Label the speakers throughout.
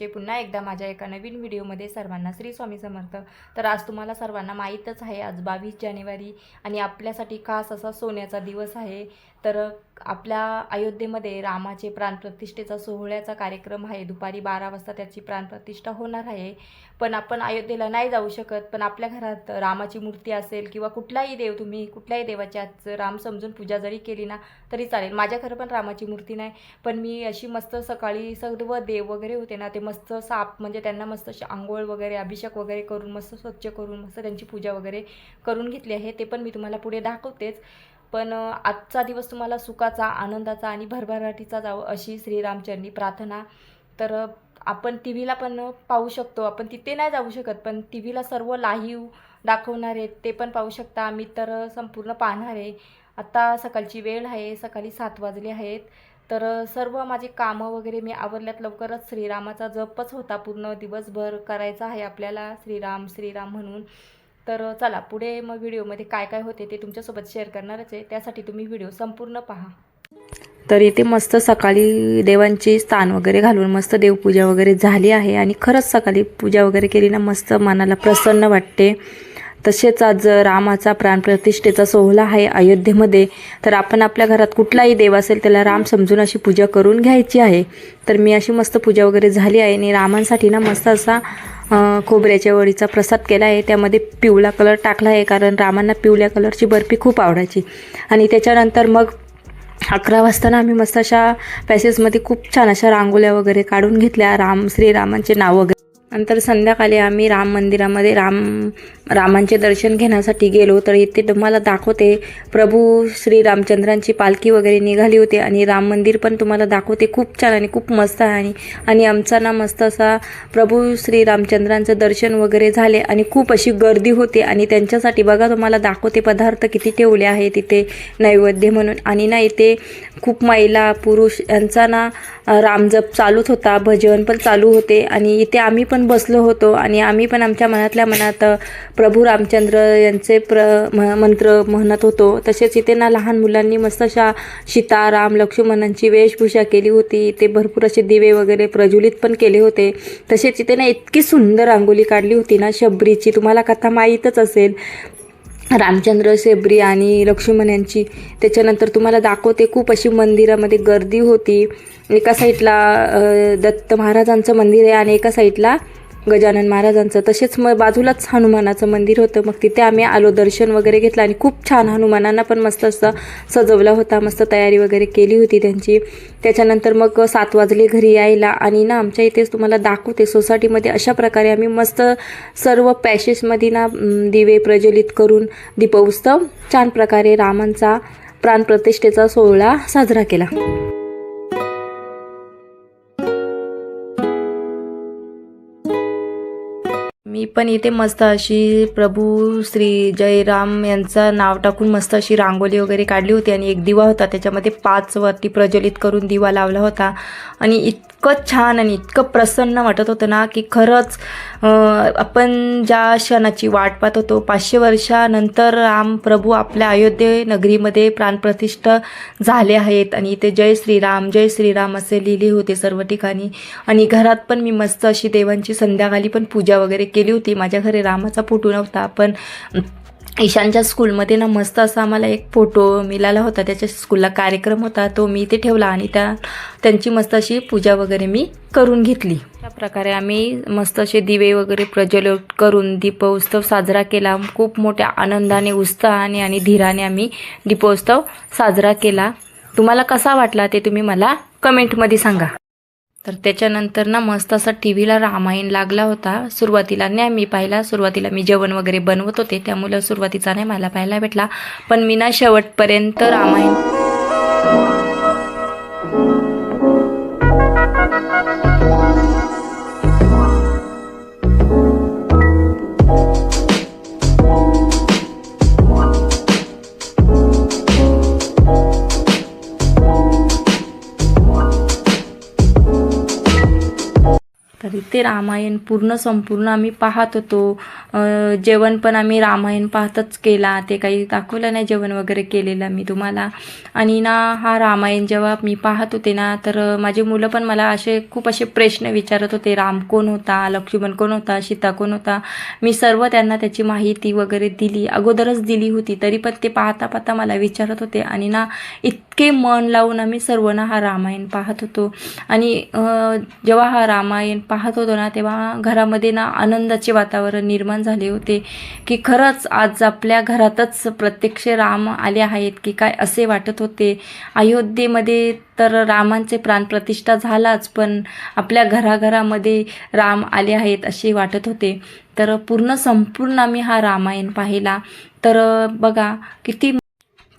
Speaker 1: सर्वांचे पुन्हा एकदा माझ्या एका नवीन व्हिडिओमध्ये सर्वांना श्री स्वामी समर्थ. तर आज तुम्हाला सर्वांना माहीतच आहे आज बावीस जानेवारी आणि आपल्यासाठी खास असा सोन्याचा दिवस आहे. तर आपल्या अयोध्येमध्ये रामाचे प्राणप्रतिष्ठेचा सोहळ्याचा कार्यक्रम आहे. दुपारी बारा वाजता त्याची प्राणप्रतिष्ठा होणार आहे. पण आपण अयोध्येला नाही जाऊ शकत. पण आपल्या घरात रामाची मूर्ती असेल किंवा कुठलाही देव तुम्ही कुठल्याही देवाची आज राम समजून पूजा जरी केली ना तरी चालेल. माझ्या घरं पण रामाची मूर्ती नाही. पण मी अशी मस्त सकाळी सर्व देव वगैरे होते ना ते मस्त साप म्हणजे त्यांना मस्त अशी आंघोळ वगैरे अभिषेक वगैरे करून मस्त स्वच्छ करून मस्त त्यांची पूजा वगैरे करून घेतली आहे. ते पण मी तुम्हाला पुढे दाखवतेच. पण आजचा दिवस तुम्हाला सुखाचा आनंदाचा आणि भरभराटीचा जावं अशी श्रीरामचरणी प्रार्थना. तर आपण टी व्हीला पण पाहू शकतो. आपण तिथे नाही जाऊ शकत पण टी व्हीला सर्व लाईव्ह दाखवणार आहेत ते पण पाहू शकता. आम्ही तर संपूर्ण पाहणार आहे. आत्ता सकाळची वेळ आहे सकाळी सात वाजले आहेत. तर सर्व माझी कामं वगैरे मी आवरल्यात लवकरच. श्रीरामाचा जपच होता पूर्ण दिवसभर करायचा आहे आपल्याला. श्रीराम श्रीराम म्हणून. तर चला पुढे मग व्हिडिओमध्ये काय काय होते ते तुमच्यासोबत शेअर करणारच आहे. त्यासाठी तुम्ही व्हिडिओ संपूर्ण पहा. तर इथे मस्त सकाळी देवांचे स्थान वगैरे घालून मस्त देवपूजा वगैरे झाली आहे आणि खरंच सकाळी पूजा वगैरे केली ना मस्त मनाला प्रसन्न वाटते. तसेच आज रामाचा प्राणप्रतिष्ठेचा सोहळा आहे अयोध्येमध्ये. तर आपण आपल्या घरात कुठलाही देव असेल त्याला राम समजून अशी पूजा करून घ्यायची आहे. तर मी अशी मस्त पूजा वगैरे झाली आहे आणि रामांसाठी ना मस्त असा खोबऱ्याच्या वडीचा प्रसाद केला आहे. त्यामध्ये पिवळा कलर टाकला आहे कारण रामांना पिवळ्या कलरची बर्फी खूप आवडायची. आणि त्याच्यानंतर मग अकरा वाजताना आम्ही मस्त अशा पॅसेसमध्ये खूप छान अशा रांगोळ्या वगैरे काढून घेतल्या. राम श्रीरामांचे नाव वगैरे नंतर संध्याकाळी आम्ही राम मंदिरामध्ये राम रामांचे दर्शन घेण्यासाठी गेलो. तर इथे तुम्हाला दाखवते प्रभू श्री रामचंद्रांची पालखी वगैरे निघाली होती आणि राम मंदिर पण तुम्हाला दाखवते. खूप छान आणि खूप मस्त आहे आणि आणि आमचा ना मस्त असा प्रभू श्री रामचंद्रांचं दर्शन वगैरे झाले आणि खूप अशी गर्दी होते आणि त्यांच्यासाठी बघा तुम्हाला दाखवते पदार्थ किती ठेवले आहे तिथे नैवेद्य म्हणून. आणि ना इथे खूप महिला पुरुष यांचा ना रामजप चालूच होता भजन पण चालू होते आणि इथे आम्ही पण बसलो होतो आणि आम्ही पण आमच्या मनातल्या मनात प्रभू रामचंद्र यांचे प्र मंत्र म्हणत होतो. तसेच इथे ना लहान मुलांनी मस्त अशा सीता राम लक्ष्मणांची वेशभूषा केली होती. ते भरपूर असे दिवे वगैरे प्रज्वलित पण केले होते. तसेच इथे ना इतकी सुंदर रांगोळी काढली होती ना शबरीची. तुम्हाला कथा माहीतच असेल. रामचंद्र शेबरी आणि लक्ष्मण यांची. त्याच्यानंतर तुम्हाला दाखवते खूप अशी मंदिरामध्ये गर्दी होती. एका साईडला दत्त महाराजांचं मंदिर आहे आणि एका साईडला गजानन महाराजांचं. तसेच मग बाजूलाच हनुमानाचं मंदिर होतं. मग तिथे आम्ही आलो दर्शन वगैरे घेतलं आणि खूप छान हनुमानांना पण मस्त असं सजवला होता मस्त तयारी वगैरे केली होती त्यांची. त्याच्यानंतर मग सात वाजले घरी यायला आणि ना आमच्या इथेच तुम्हाला दाखवते सोसायटीमध्ये अशा प्रकारे आम्ही मस्त सर्व पॅशेसमध्ये ना दिवे प्रज्वलित करून दीपउत्सव छान प्रकारे रामांचा प्राणप्रतिष्ठेचा सोहळा साजरा केला. मी पण इथे मस्त अशी प्रभू श्री जयराम यांचं नाव टाकून मस्त अशी रांगोळी वगैरे काढली होती. आणि एक दिवा होता त्याच्यामध्ये पाच वरती प्रज्वलित करून दिवा लावला होता. आणि इतकं छान आणि इतकं प्रसन्न वाटत होतं ना की खरंच आपण ज्या क्षणाची वाट पाहत होतो पाचशे वर्षानंतर राम प्रभू आपल्या अयोध्ये नगरीमध्ये प्राणप्रतिष्ठ झाले आहेत. आणि इथे जय श्रीराम जय श्रीराम असे लिहिले होते सर्व ठिकाणी. आणि घरात पण मी मस्त अशी देवांची संध्याकाळी पण पूजा वगैरे केली होती. माझ्या घरी रामाचा फोटो नव्हता पण ईशानच्या स्कूलमध्ये ना मस्त असा आम्हाला एक फोटो मिळाला होता. त्याच्या स्कूलला कार्यक्रम होता. तो मी इथे ठेवला आणि त्या त्यांची मस्त अशी पूजा वगैरे मी करून घेतली. त्या प्रकारे आम्ही मस्त असे दिवे वगैरे प्रज्वलित करून दीपोत्सव साजरा केला. खूप मोठ्या आनंदाने उत्साहाने आणि धीराने आम्ही दीपोत्सव साजरा केला. तुम्हाला कसा वाटला ते तुम्ही मला कमेंटमध्ये सांगा. तर त्याच्यानंतर ना मस्त असा टी व्हीला रामायण लागला होता. सुरुवातीला नाही मी पाहिला. सुरुवातीला मी जेवण वगैरे बनवत होते. त्यामुळं सुरुवातीचा नाही मला पाहायला भेटला. पण मी ना शेवटपर्यंत रामायण ते रामायण पूर्ण संपूर्ण आम्ही पाहत होतो. जेवण पण आम्ही रामायण पाहतच केला. ते काही दाखवलं नाही जेवण वगैरे केलेलं मी तुम्हाला. आणि ना हा रामायण जेव्हा मी पाहत होते ना तर माझी मुलं पण मला असे खूप असे प्रश्न विचारत होते. राम कोण होता? लक्ष्मण कोण होता? सीता कोण होता? मी सर्व त्यांना त्याची माहिती वगैरे दिली. अगोदरच दिली होती तरी पण ते पाहता पाहता मला विचारत होते. आणि ना इतके मन लावून आम्ही सर्व ना हा रामायण पाहत होतो. आणि जेव्हा हा रामायण पाहत होतो ना तेव्हा घरामध्ये ना आनंदाचे वातावरण निर्माण झाले होते की खरंच आज आपल्या घरातच प्रत्यक्ष राम आले आहेत की काय असे वाटत होते. अयोध्येमध्ये तर रामांचे प्राणप्रतिष्ठा झालाच पण आपल्या घराघरामध्ये राम आले आहेत असे वाटत होते. तर पूर्ण संपूर्ण आम्ही हा रामायण पाहिला. तर बघा किती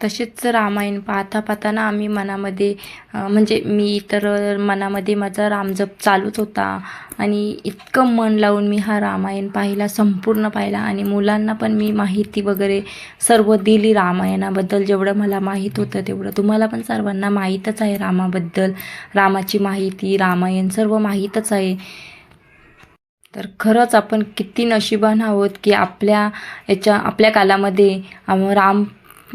Speaker 1: तसेच रामायण पाहता पाहताना आम्ही मनामध्ये म्हणजे मी तर मनामध्ये माझा रामजप चालूच होता. आणि इतकं मन लावून मी हा रामायण पाहिला संपूर्ण पाहिला. आणि मुलांना पण मी माहिती वगैरे सर्व दिली रामायणाबद्दल. जेवढं मला माहीत होतं तेवढं. तुम्हाला पण सर्वांना माहीतच आहे रामाबद्दल. रामाची माहिती रामायण सर्व माहीतच आहे. तर खरंच आपण किती नशिबान आहोत की आपल्या याच्या आपल्या कालामध्ये राम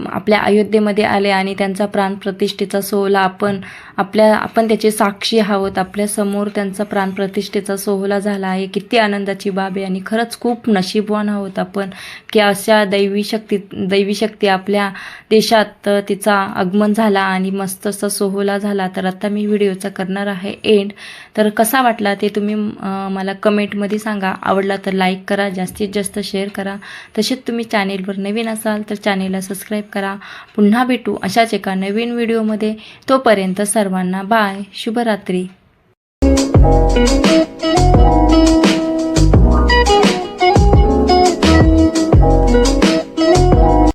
Speaker 1: आपल्या अयोध्येमध्ये आले आणि त्यांचा प्राणप्रतिष्ठेचा सोहळा आपण आपल्या आपण त्याचे साक्षी आहोत. आपल्यासमोर त्यांचा प्राणप्रतिष्ठेचा सोहळा झाला आहे. किती आनंदाची बाब आहे आणि खरंच खूप नशीबवान आहोत आपण की अशा दैवी शक्ती दैवी शक्ती आपल्या देशात तिचा आगमन झाला आणि मस्त असा सोहळा झाला. तर आता मी व्हिडिओचा करणार आहे एंड तर कसा वाटला ते तुम्ही मला कमेंटमध्ये सांगा. आवडला तर लाईक करा जास्तीत जास्त शेअर करा. तसेच तुम्ही चॅनेलवर नवीन असाल तर चॅनेलला सबस्क्राईब करा. पुन्हा भेटू अशाच एका नवीन व्हिडिओमध्ये. तोपर्यंत सर्वांना बाय शुभरात्री.